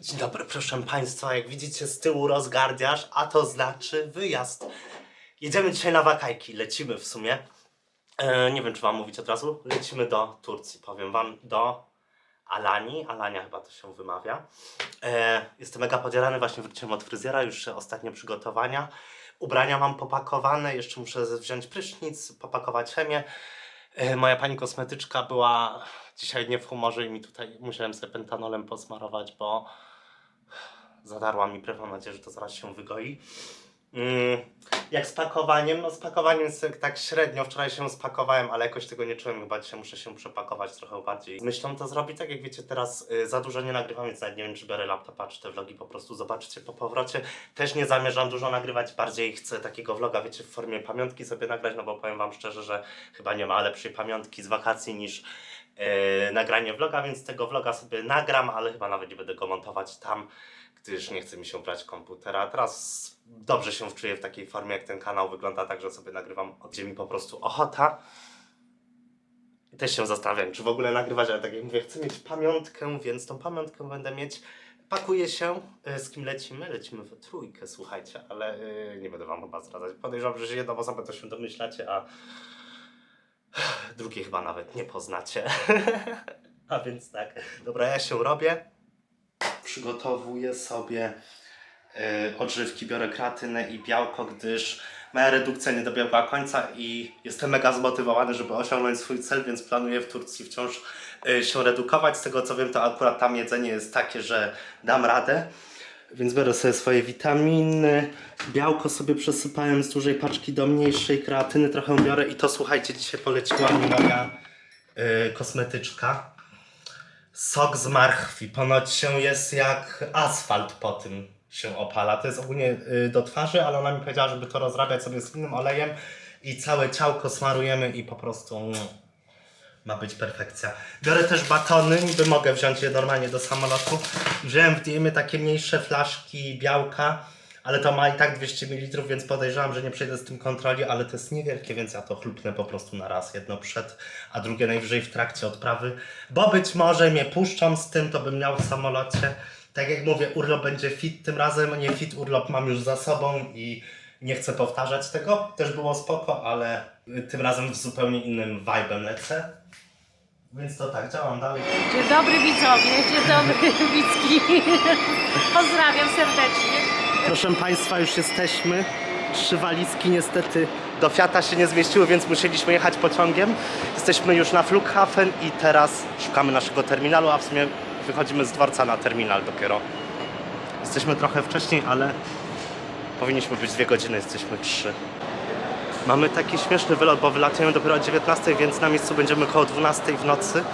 Dzień dobry, proszę Państwa. Jak widzicie z tyłu rozgardiasz, a to znaczy wyjazd. Jedziemy dzisiaj na wakajki, lecimy w sumie. E, nie wiem, czy Wam mówić od razu. Lecimy do Turcji, powiem Wam, do Alani. Alania chyba to się wymawia. E, jestem mega podzielany, właśnie wróciłem od fryzjera, już ostatnie przygotowania. Ubrania mam popakowane, jeszcze muszę wziąć prysznic, popakować chemię. E, Moja pani kosmetyczka była dzisiaj nie w humorze i mi tutaj musiałem sobie pentanolem posmarować, bo zadarła mi brew. Mam nadzieję, że to zaraz się wygoi. Mm, jak z pakowaniem? No z pakowaniem tak- średnio. Wczoraj się spakowałem, ale jakoś tego nie czułem. Chyba dzisiaj muszę się przepakować trochę bardziej. Z myślą to zrobić, tak jak wiecie teraz y, za dużo nie nagrywam, więc nawet nie wiem czy biorę laptopa, czy te vlogi po prostu zobaczycie po powrocie. Też nie zamierzam dużo nagrywać, bardziej chcę takiego vloga, wiecie, w formie pamiątki sobie nagrać, no bo powiem wam szczerze, że chyba nie ma lepszej pamiątki z wakacji niż e, nagranie vloga, więc tego vloga sobie nagram, ale chyba nawet nie będę go montować tam, gdyż nie chce mi się brać komputera. Teraz dobrze się wczuję w takiej formie, jak ten kanał wygląda, tak, że sobie nagrywam, gdzie mi po prostu ochota. I też się zastanawiam, czy w ogóle nagrywać, ale tak jak mówię, chcę mieć pamiątkę, więc tą pamiątkę będę mieć. Pakuję się, e, z kim lecimy? Lecimy we trójkę, słuchajcie, ale e, nie będę wam chyba zdradzać. Podejrzewam, że jedną osobę to się domyślacie, a drugiej chyba nawet nie poznacie. A więc tak, dobra, ja się robię. Przygotowuję sobie y, odżywki, biorę kreatynę i białko, gdyż moja redukcja nie dobiegła końca i jestem mega zmotywowany, żeby osiągnąć swój cel, więc planuję w Turcji wciąż y, się redukować. Z tego co wiem, to akurat tam jedzenie jest takie, że dam radę. Więc biorę sobie swoje witaminy, białko sobie przesypałem z dużej paczki do mniejszej, kreatyny trochę biorę i to słuchajcie, dzisiaj poleciła mi moja y, kosmetyczka. Sok z marchwi. Ponoć się jest jak asfalt po tym się opala. To jest ogólnie y, do twarzy, ale ona mi powiedziała, żeby to rozrabiać sobie z innym olejem i całe ciałko smarujemy i po prostu ma być perfekcja. Biorę też batony, niby mogę wziąć je normalnie do samolotu. Wziąłem w takie mniejsze flaszki białka, ale to ma i tak 200 ml, więc podejrzewam, że nie przejdę z tym kontroli, ale to jest niewielkie, więc ja to chlupnę po prostu na raz. Jedno przed, a drugie najwyżej w trakcie odprawy. Bo być może mnie puszczą z tym, to bym miał w samolocie. Tak jak mówię, urlop będzie fit tym razem, nie fit urlop mam już za sobą i nie chcę powtarzać tego. Też było spoko, ale tym razem w zupełnie innym vibe'em lecę. Więc to tak, działam dalej. Dzień dobry widzowie, dzień dobry widzki. Pozdrawiam serdecznie. Proszę Państwa, już jesteśmy. Trzy walizki niestety do Fiata się nie zmieściły, więc musieliśmy jechać pociągiem. Jesteśmy już na Flughafen i teraz szukamy naszego terminalu, a w sumie wychodzimy z dworca na terminal dopiero. Jesteśmy trochę wcześniej, ale powinniśmy być dwie godziny, jesteśmy trzy. Mamy taki śmieszny wylot, bo wylatujemy dopiero o 19, więc na miejscu będziemy koło 12 w nocy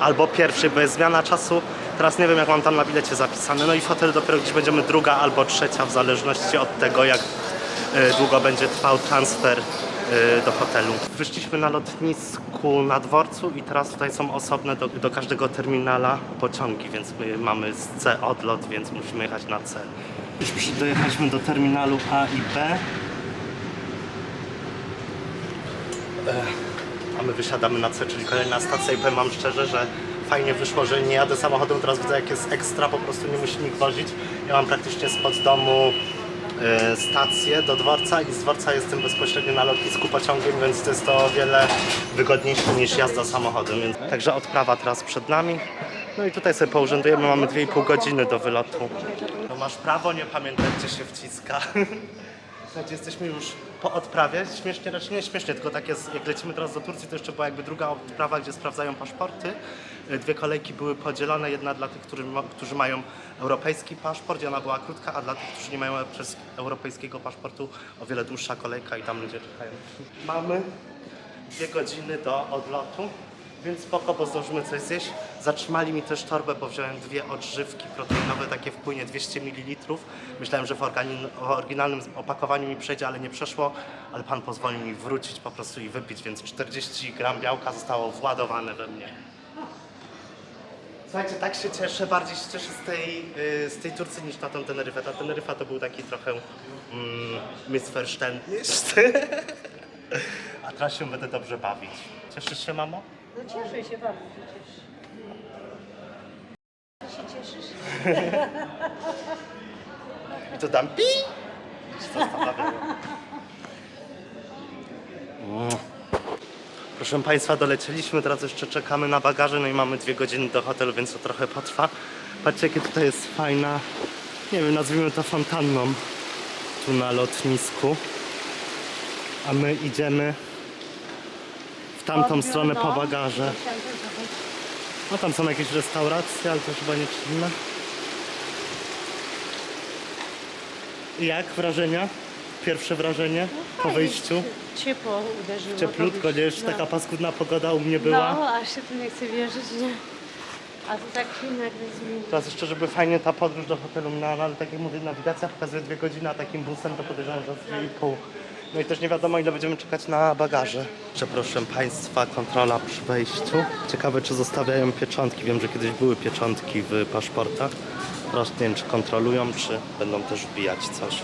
albo pierwszej, bo jest zmiana czasu. Teraz nie wiem, jak mam tam na bilecie zapisane. No i w hotelu dopiero gdzieś będziemy druga albo trzecia, w zależności od tego, jak e, długo będzie trwał transfer e, do hotelu. Wyszliśmy na lotnisku na dworcu i teraz tutaj są osobne do, do każdego terminala pociągi, więc my mamy z C odlot, więc musimy jechać na C. Już dojechaliśmy do terminalu A i B. A my wysiadamy na C, czyli kolejna stacja i powiem wam szczerze, że fajnie wyszło, że nie jadę samochodem, teraz widzę jak jest ekstra, po prostu nie musi nikt wozić. Ja mam praktycznie spod domu e, stację do dworca i z dworca jestem bezpośrednio na lotnisku pociągiem, więc to jest to o wiele wygodniejsze niż jazda samochodem. Więc... Także odprawa teraz przed nami. No i tutaj sobie pourzędujemy, mamy 2,5 godziny do wylotu. No masz prawo nie pamiętać, gdzie się wciska. Słuchajcie, jesteśmy już po odprawie. Śmiesznie, raczej nie śmiesznie, tylko tak jest, jak lecimy teraz do Turcji, to jeszcze była jakby druga odprawa, gdzie sprawdzają paszporty. Y, Dwie kolejki były podzielone, jedna dla tych, którzy, którzy mają europejski paszport i ona była krótka, a dla tych, którzy nie mają przez europejskiego paszportu o wiele dłuższa kolejka i tam ludzie czekają. Mamy dwie godziny do odlotu, więc spoko, bo zdążymy coś zjeść. Zatrzymali mi też torbę, bo wziąłem dwie odżywki proteinowe, takie w płynie 200 ml. Myślałem, że w w oryginalnym opakowaniu mi przejdzie, ale nie przeszło, ale pan pozwolił mi wrócić po prostu i wypić, więc 40 gram białka zostało władowane we mnie. Słuchajcie, tak się cieszę, bardziej się cieszę z tej, y, z tej Turcji niż na tą Teneryfę. Ta Teneryfa to był taki trochę mm, Missverständnis. A teraz się będę dobrze bawić. Cieszysz się, mamo? No cieszę się bardzo. Ty się cieszysz? I to tam pi! Proszę Państwa, dolecieliśmy, teraz jeszcze czekamy na bagaże, no i mamy dwie godziny do hotelu, więc to trochę potrwa. Patrzcie, jakie tutaj jest fajna, nie wiem, nazwijmy to fontanną, tu na lotnisku. A my idziemy tamtą stronę po bagaże. No tam są jakieś restauracje, ale to chyba nie czynne. Jak wrażenia? Pierwsze wrażenie po wyjściu? Ciepło uderzyło. Cieplutko, nie? No. taka paskudna pogoda u mnie była. No, aż się tu nie chce wierzyć, nie? A tu tak się nagle zmieni. Teraz jeszcze, żeby fajnie ta podróż do hotelu minęła, no ale tak jak mówię, nawigacja pokazuje dwie godziny, a takim busem to podejrzewam, że z dwie i pół. No i też nie wiadomo, ile będziemy czekać na bagaże. Przepraszam Państwa, kontrola przy wejściu. Ciekawe, czy zostawiają pieczątki. Wiem, że kiedyś były pieczątki w paszportach. Teraz nie wiem, czy kontrolują, czy będą też wbijać coś.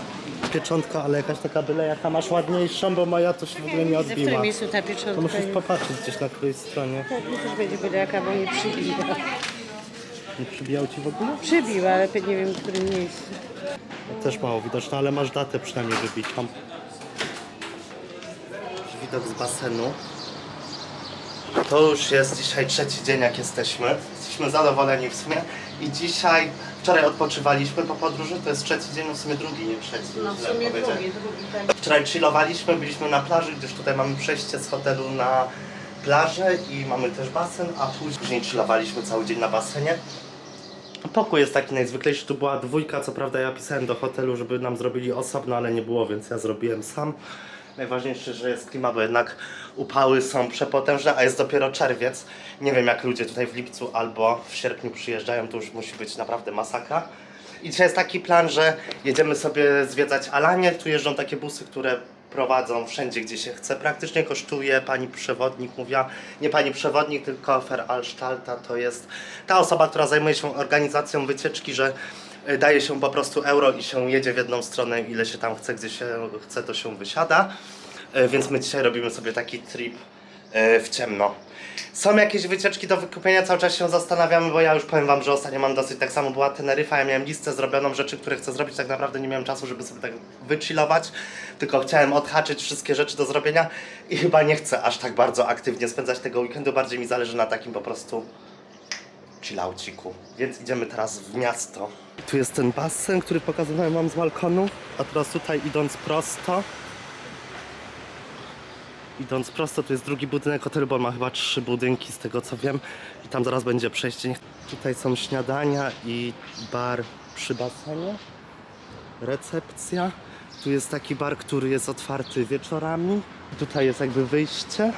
Pieczątka, ale jakaś taka byle jaka masz ładniejszą, bo moja to się w ogóle nie Widzę, w którym odbiła. miejscu ta To pieczątka musisz jest. popatrzeć gdzieś na której stronie. Tak, mi też będzie byle jaka, bo nie przybija. Nie przybijał Ci w ogóle? Przybiła, ale nie wiem w którym miejscu. Też mało widoczne, ale masz datę przynajmniej wybitą. Widok z basenu. To już jest dzisiaj trzeci dzień, jak jesteśmy. Jesteśmy zadowoleni w sumie. I dzisiaj, wczoraj odpoczywaliśmy po podróży, to jest trzeci dzień, no w sumie drugi, nie trzeci. No w źle sumie drugi, drugi tak. Wczoraj chillowaliśmy, byliśmy na plaży, gdyż tutaj mamy przejście z hotelu na plażę i mamy też basen, a później chillowaliśmy cały dzień na basenie. Pokój jest taki najzwyklejszy, tu była dwójka, co prawda ja pisałem do hotelu, żeby nam zrobili osobno, ale nie było, więc ja zrobiłem sam. Najważniejsze, że jest klima, bo jednak upały są przepotężne, a jest dopiero czerwiec. Nie wiem jak ludzie tutaj w lipcu albo w sierpniu przyjeżdżają, to już musi być naprawdę masakra. I dzisiaj jest taki plan, że jedziemy sobie zwiedzać Alanię. Tu jeżdżą takie busy, które prowadzą wszędzie, gdzie się chce. Praktycznie kosztuje pani przewodnik, mówiła nie pani przewodnik, tylko Veranstalta. To jest ta osoba, która zajmuje się organizacją wycieczki, że daje się po prostu euro i się jedzie w jedną stronę, ile się tam chce, gdzie się chce, to się wysiada. Y, Więc my dzisiaj robimy sobie taki trip y, w ciemno. Są jakieś wycieczki do wykupienia, cały czas się zastanawiamy, bo ja już powiem wam, że ostatnio mam dosyć tak samo była Teneryfa, ja miałem listę zrobioną rzeczy, które chcę zrobić, tak naprawdę nie miałem czasu, żeby sobie tak wychillować, tylko chciałem odhaczyć wszystkie rzeczy do zrobienia i chyba nie chcę aż tak bardzo aktywnie spędzać tego weekendu, bardziej mi zależy na takim po prostu chillauciku. Więc idziemy teraz w miasto. Tu jest ten basen, który pokazywałem wam z balkonu, a teraz tutaj idąc prosto, Idąc prosto, tu jest drugi budynek hotelu, bo on ma chyba trzy budynki z tego co wiem. I tam zaraz będzie przejście. Tutaj są śniadania i bar przy basenie. Recepcja. Tu jest taki bar, który jest otwarty wieczorami. Tutaj jest jakby wyjście.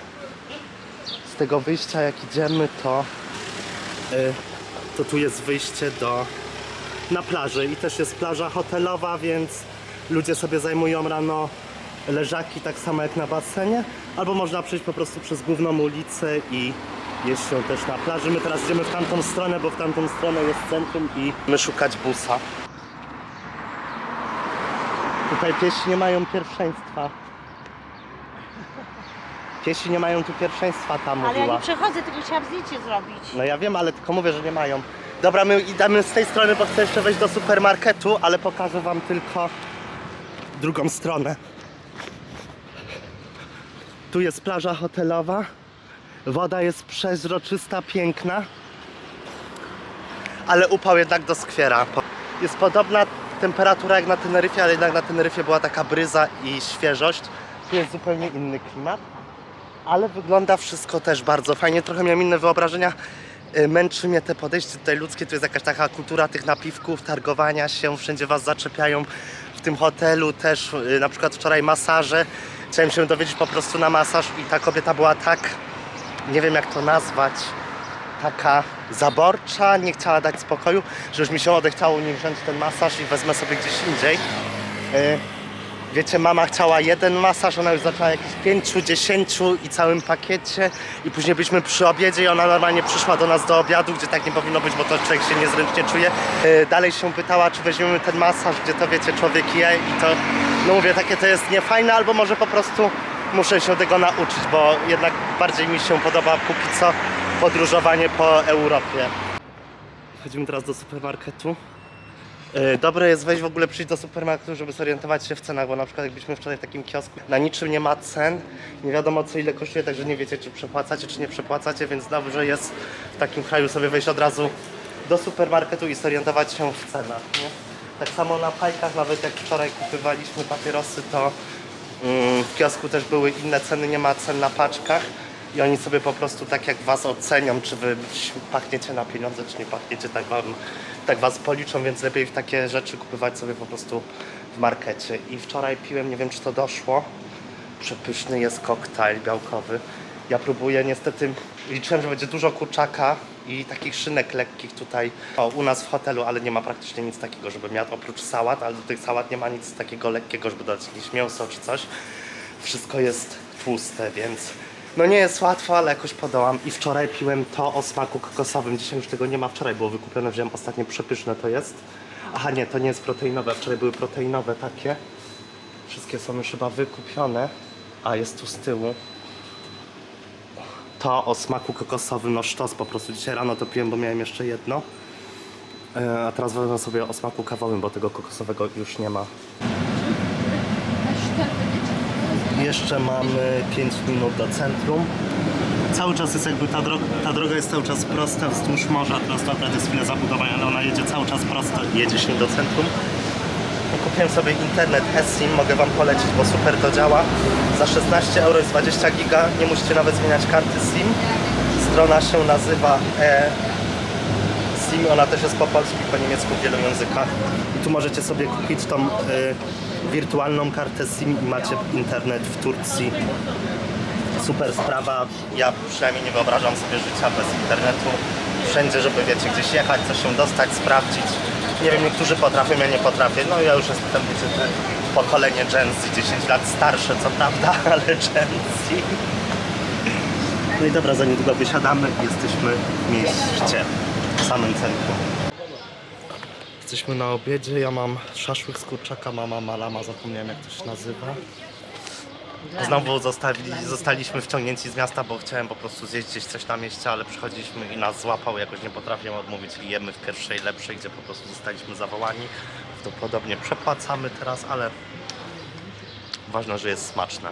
Z tego wyjścia jak idziemy to, to tu jest wyjście do na plaży i też jest plaża hotelowa, więc ludzie sobie zajmują rano leżaki tak samo jak na basenie, albo można przejść po prostu przez główną ulicę i jeść się też na plaży. My teraz idziemy w tamtą stronę, bo w tamtą stronę jest centrum i my szukać busa. Tutaj piesi nie mają pierwszeństwa. Piesi nie mają tu pierwszeństwa, tam Ale ja mówiła. nie przechodzę, tylko chciałam zdjęcie zrobić. No ja wiem, ale tylko mówię, że nie mają. Dobra, my idziemy z tej strony, bo chcę jeszcze wejść do supermarketu, ale pokażę wam tylko drugą stronę. Tu jest plaża hotelowa. Woda jest przeźroczysta, piękna. Ale upał jednak doskwiera. Jest podobna temperatura jak na Teneryfie, ale jednak na Teneryfie była taka bryza i świeżość. Tu jest zupełnie inny klimat ale wygląda wszystko też bardzo fajnie. Trochę miałem inne wyobrażenia. Y, Męczy mnie te podejście tutaj ludzkie. Tu jest jakaś taka kultura tych napiwków, targowania się, wszędzie was zaczepiają. W tym hotelu też, y, na przykład wczoraj masaże. Chciałem się dowiedzieć po prostu na masaż i ta kobieta była tak, nie wiem jak to nazwać, taka zaborcza, nie chciała dać spokoju, że już mi się odechciało nie wziąć ten masaż i wezmę sobie gdzieś indziej. Wiecie, mama chciała jeden masaż, ona już zaczęła jakieś pięciu, dziesięciu i całym pakiecie i później byliśmy przy obiedzie i ona normalnie przyszła do nas do obiadu, gdzie tak nie powinno być, bo to człowiek się niezręcznie czuje. E, Dalej się pytała, czy weźmiemy ten masaż, gdzie to wiecie, człowiek je i to, no mówię, takie to jest niefajne, albo może po prostu muszę się tego nauczyć, bo jednak bardziej mi się podoba póki co podróżowanie po Europie. Wchodzimy teraz do supermarketu. Yy, Dobre jest wejść w ogóle przyjść do supermarketu, żeby zorientować się w cenach, bo na przykład jakbyśmy wczoraj w takim kiosku, na niczym nie ma cen, nie wiadomo co ile kosztuje, także nie wiecie czy przepłacacie, czy nie przepłacacie, więc dobrze jest w takim kraju sobie wejść od razu do supermarketu i zorientować się w cenach, nie? Tak samo na fajkach, nawet jak wczoraj kupywaliśmy papierosy, to mm, w kiosku też były inne ceny, nie ma cen na paczkach i oni sobie po prostu tak jak was ocenią, czy wy pachniecie na pieniądze, czy nie pachniecie, tak, wam, tak was policzą, więc lepiej takie rzeczy kupywać sobie po prostu w markecie. I wczoraj piłem, nie wiem czy to doszło, przepyszny jest koktajl białkowy. Ja próbuję, niestety liczyłem, że będzie dużo kurczaka i takich szynek lekkich tutaj o, u nas w hotelu, ale nie ma praktycznie nic takiego, żeby miał oprócz sałat, ale do tych sałat nie ma nic takiego lekkiego, żeby dodać jakieś mięso czy coś. Wszystko jest tłuste, więc no nie jest łatwo, ale jakoś podołam. I wczoraj piłem to o smaku kokosowym. Dzisiaj już tego nie ma. Wczoraj było wykupione, wziąłem ostatnio przepyszne to jest. Aha, nie, to nie jest proteinowe. Wczoraj były proteinowe takie. Wszystkie są już chyba wykupione. A jest tu z tyłu. To o smaku kokosowym, no sztos po prostu. Dzisiaj rano to piłem, bo miałem jeszcze jedno. E, A teraz wezmę sobie o smaku kawowym, bo tego kokosowego już nie ma. Jeszcze mamy 5 minut do centrum. Cały czas jest jakby ta droga, ta droga jest cały czas prosta wzdłuż morza. Teraz akurat jest chwilę zabudowania, ale ona jedzie cały czas prosto jedzie się do centrum. I Kupiłem sobie internet eSIM, mogę Wam polecić, bo super to działa. Za 16 euro jest 20 giga, nie musicie nawet zmieniać karty SIM. Strona się nazywa e SIM, ona też jest po polsku i po niemiecku w wielu językach. I tu możecie sobie kupić tą y, wirtualną kartę SIM i macie internet w Turcji. Super sprawa. Ja przynajmniej nie wyobrażam sobie życia bez internetu. Wszędzie, żeby wiecie, gdzieś jechać, coś się dostać, sprawdzić. Nie wiem, niektórzy potrafią, ja nie potrafię. No ja już jestem, wiecie, pokolenie Gen Z, 10 lat starsze, co prawda, ale Gen Z. No i dobra, za niedługo wysiadamy jesteśmy w mieście, w samym centrum. Jesteśmy na obiedzie, ja mam szaszłyk z kurczaka, mama malama, zapomniałem jak to się nazywa. Znowu zostali, zostaliśmy wciągnięci z miasta, bo chciałem po prostu zjeść gdzieś coś na mieście, ale przychodziliśmy i nas złapał, jakoś nie potrafię odmówić i jemy w pierwszej lepszej, gdzie po prostu zostaliśmy zawołani. Prawdopodobnie przepłacamy teraz, ale ważne, że jest smaczne.